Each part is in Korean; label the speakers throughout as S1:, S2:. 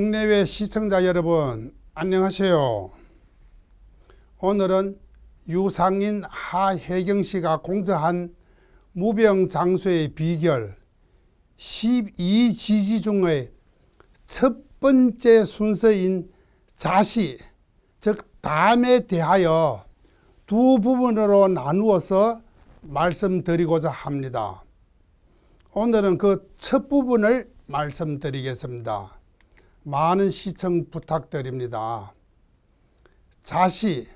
S1: 국내외 시청자 여러분 안녕하세요. 오늘은 유상인 하혜경 씨가 공저한 무병장수의 비결 12지지 중의 첫 번째 순서인 자시 즉 담에 대하여 두 부분으로 나누어서 말씀드리고자 합니다. 오늘은 그 첫 부분을 말씀드리겠습니다. 많은 시청 부탁드립니다. 자시.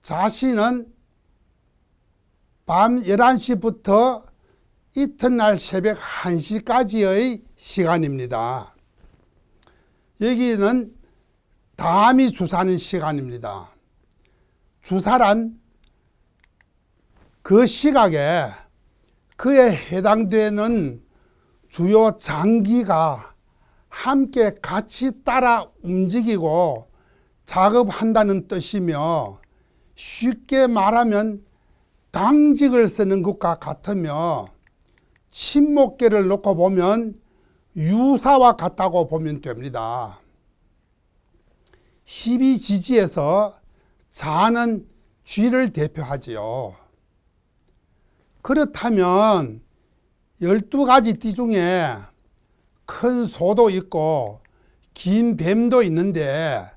S1: 자시는 밤 11시부터 이튿날 새벽 1시까지의 시간입니다. 여기는 담이 주사는 시간입니다. 주사란 그 시각에 그에 해당되는 주요 장기가 함께 같이 따라 움직이고 작업한다는 뜻이며 쉽게 말하면 당직을 쓰는 것과 같으며 침목계를 놓고 보면 유사와 같다고 보면 됩니다. 12지지에서 자는 쥐를 대표하지요. 그렇다면 12가지 띠 중에 큰 소도 있고 긴 뱀도 있는데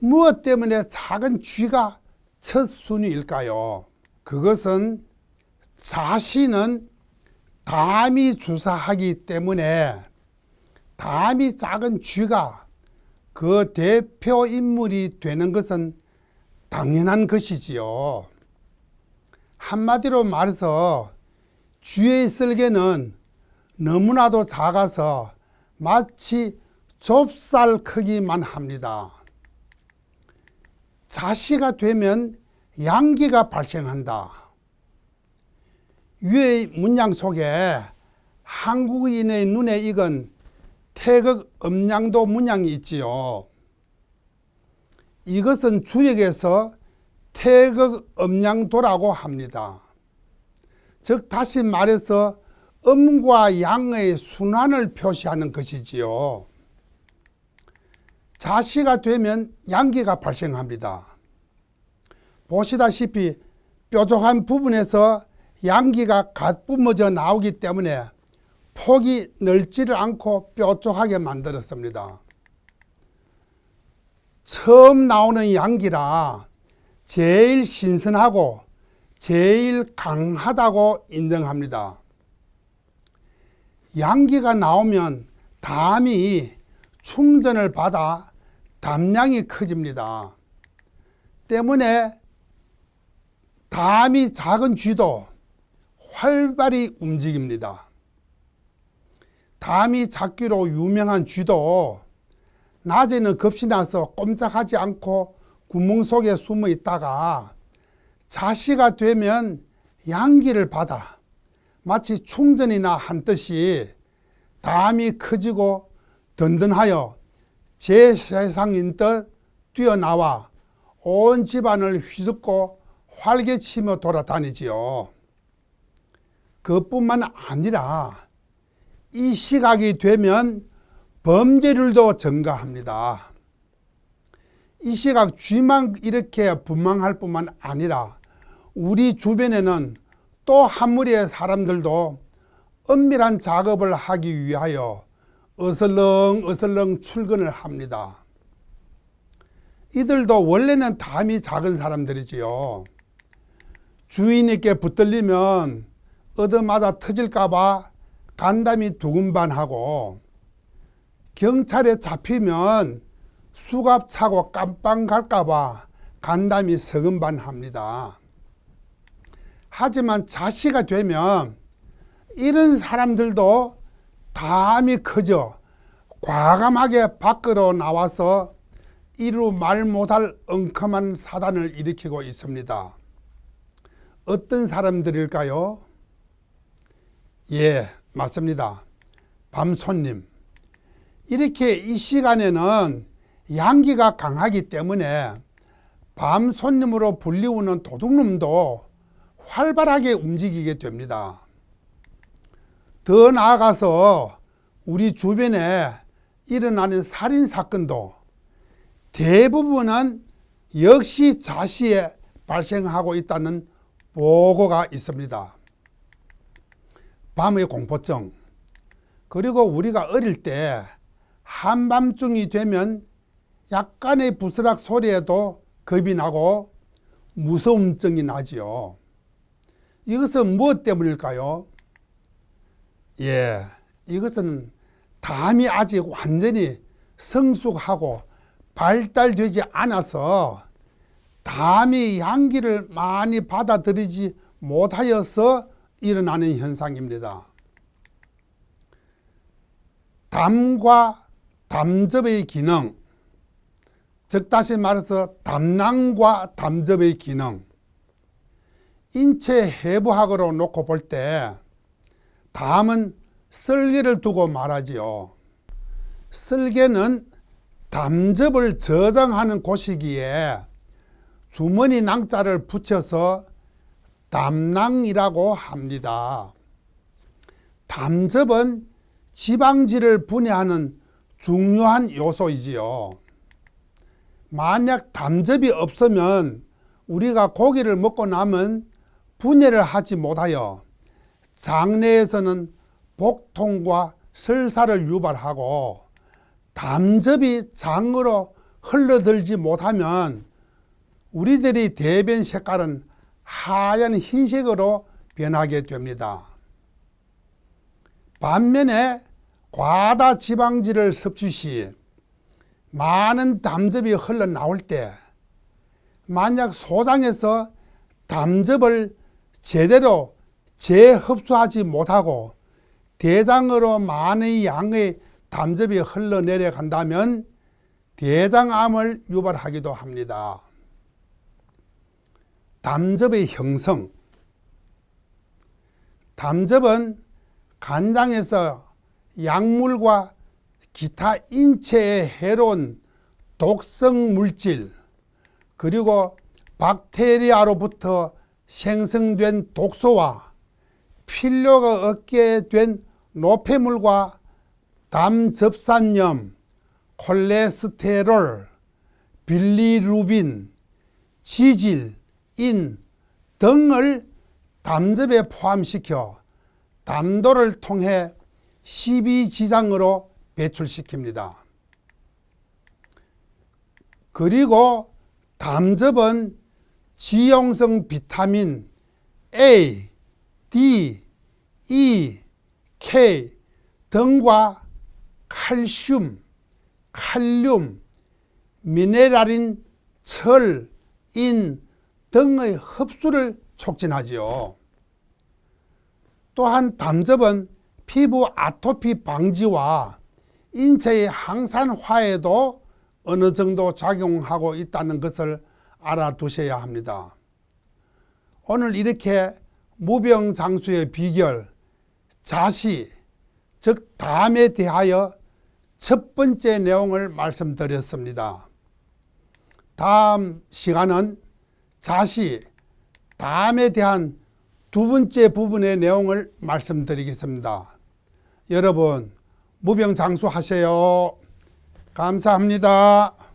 S1: 무엇 때문에 작은 쥐가 첫 순위일까요? 그것은 자신은 담이 주사하기 때문에 담이 작은 쥐가 그 대표 인물이 되는 것은 당연한 것이지요. 한마디로 말해서 쥐의 쓸개는 너무나도 작아서 마치 좁쌀 크기만 합니다. 자시가 되면 양기가 발생한다. 위의 문양 속에 한국인의 눈에 익은 태극 음양도 문양이 있지요. 이것은 주역에서 태극 음양도라고 합니다. 즉 다시 말해서 음과 양의 순환을 표시하는 것이지요. 자시가 되면 양기가 발생합니다. 보시다시피 뾰족한 부분에서 양기가 갓 뿜어져 나오기 때문에 폭이 넓지를 않고 뾰족하게 만들었습니다. 처음 나오는 양기라 제일 신선하고 제일 강하다고 인정합니다. 양기가 나오면 담이 충전을 받아 담량이 커집니다. 때문에 담이 작은 쥐도 활발히 움직입니다. 담이 작기로 유명한 쥐도 낮에는 겁이 나서 꼼짝하지 않고 구멍 속에 숨어 있다가 자시가 되면 양기를 받아 마치 충전이나 한 듯이 담이 커지고 든든하여 제 세상인 듯 뛰어나와 온 집안을 휘젓고 활개치며 돌아다니지요. 그뿐만 아니라 이 시각이 되면 범죄율도 증가합니다. 이 시각 쥐만 이렇게 분망할 뿐만 아니라 우리 주변에는 또 한 무리의 사람들도 은밀한 작업을 하기 위하여 어슬렁 어슬렁 출근을 합니다. 이들도 원래는 담이 작은 사람들이지요. 주인에게 붙들리면 얻어맞아 터질까봐 간담이 두근반하고 경찰에 잡히면 수갑 차고 깜빵 갈까봐 간담이 서근반합니다. 하지만 자시가 되면 이런 사람들도 담이 커져 과감하게 밖으로 나와서 이루 말 못할 엉큼한 사단을 일으키고 있습니다. 어떤 사람들일까요? 예, 맞습니다. 밤 손님. 이렇게 이 시간에는 양기가 강하기 때문에 밤 손님으로 불리우는 도둑놈도 활발하게 움직이게 됩니다. 더 나아가서 우리 주변에 일어나는 살인 사건도 대부분은 역시 자시에 발생하고 있다는 보고가 있습니다. 밤의 공포증 그리고 우리가 어릴 때 한밤중이 되면 약간의 부스락 소리에도 겁이 나고 무서움증이 나지요. 이것은 무엇 때문일까요? 예, 이것은 담이 아직 완전히 성숙하고 발달되지 않아서 담이 양기를 많이 받아들이지 못하여서 일어나는 현상입니다. 담과 담접의 기능, 즉 다시 말해서 담낭과 담접의 기능, 인체 해부학으로 놓고 볼 때 담은 쓸개를 두고 말하지요. 쓸개는 담접을 저장하는 곳이기에 주머니 낭자를 붙여서 담낭이라고 합니다. 담접은 지방질을 분해하는 중요한 요소이지요. 만약 담접이 없으면 우리가 고기를 먹고 나면 분해를 하지 못하여 장내에서는 복통과 설사를 유발하고 담접이 장으로 흘러들지 못하면 우리들이 대변 색깔은 하얀 흰색으로 변하게 됩니다. 반면에 과다 지방질을 섭취 시 많은 담즙이 흘러나올 때 만약 소장에서 담즙을 제대로 재흡수하지 못하고 대장으로 많은 양의 담즙이 흘러내려간다면 대장암을 유발하기도 합니다. 담즙의 형성 담즙은 간장에서 약물과 기타 인체에 해로운 독성 물질 그리고 박테리아로부터 생성된 독소와 필요가 없게 된 노폐물과 담접산염, 콜레스테롤, 빌리루빈, 지질, 인 등을 담즙에 포함시켜 담도를 통해 십이지장으로 배출시킵니다. 그리고 담즙은 지용성 비타민 A, D, E, K 등과 칼슘, 칼륨, 미네랄인 철, 인 등의 흡수를 촉진하지요. 또한 담즙은 피부 아토피 방지와 인체의 항산화에도 어느 정도 작용하고 있다는 것을 알아두셔야 합니다. 오늘 이렇게 무병장수의 비결, 자시, 즉 담에 대하여 첫 번째 내용을 말씀드렸습니다. 다음 시간은 자시, 담에 대한 두 번째 부분의 내용을 말씀드리겠습니다. 여러분, 무병장수 하세요. 감사합니다.